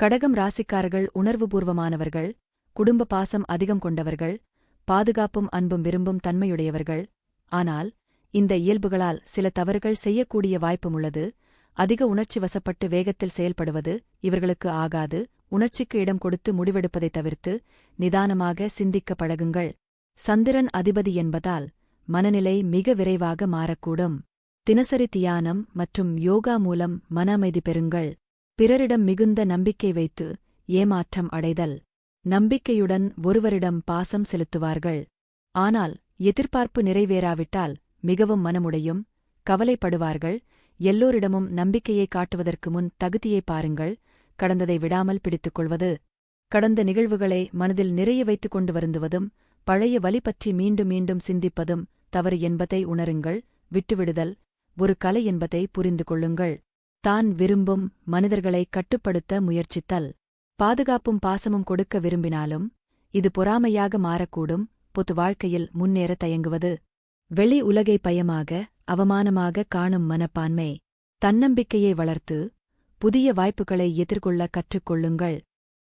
கடகம் ராசிக்காரர்கள் உணர்வுபூர்வமானவர்கள் குடும்ப பாசம் அதிகம் கொண்டவர்கள் பாதுகாப்பும் அன்பும் விரும்பும் தன்மையுடையவர்கள். ஆனால் இந்த இயல்புகளால் சில தவறுகள் செய்யக்கூடிய வாய்ப்பும் உள்ளது. அதிக உணர்ச்சி வசப்பட்டு வேகத்தில் செயல்படுவது இவர்களுக்கு ஆகாது. உணர்ச்சிக்கு இடம் கொடுத்து முடிவெடுப்பதை தவிர்த்து நிதானமாக சிந்திக்க பழகுங்கள். சந்திரன் அதிபதி என்பதால் மனநிலை மிக விரைவாக மாறக்கூடும். தினசரி தியானம் மற்றும் யோகா மூலம் மன அமைதி பெறுங்கள். பிறரிடம் மிகுந்த நம்பிக்கை வைத்து ஏமாற்றம் அடைதல். நம்பிக்கையுடன் ஒருவரிடம் பாசம் செலுத்துவார்கள். ஆனால் எதிர்பார்ப்பு நிறைவேறாவிட்டால் மிகவும் மனமுடையும் கவலைப்படுவார்கள். எல்லோரிடமும் நம்பிக்கையை காட்டுவதற்கு முன் தகுதியை பாருங்கள். கடந்ததை விடாமல் பிடித்துக் கொள்வது கடந்த நிகழ்வுகளை மனதில் நிறைய வைத்துக் கொண்டு வருந்துவதும் பழைய வலி பற்றி மீண்டும் மீண்டும் சிந்திப்பதும் தவறு என்பதை உணருங்கள். விட்டுவிடுதல். ஒரு கலை என்பதை புரிந்து கொள்ளுங்கள். தான் விரும்பும் மனிதர்களை கட்டுப்படுத்த முயற்சித்தல். பாதுகாப்பும் பாசமும் கொடுக்க விரும்பினாலும் இது பொறாமையாக மாறக்கூடும் பொது வாழ்க்கையில் முன்னேற தயங்குவது. வெளி உலகை பயமாக அவமானமாக காணும் மனப்பான்மை. தன்னம்பிக்கையை வளர்த்து புதிய வாய்ப்புகளை எதிர்கொள்ள கற்றுக்கொள்ளுங்கள்.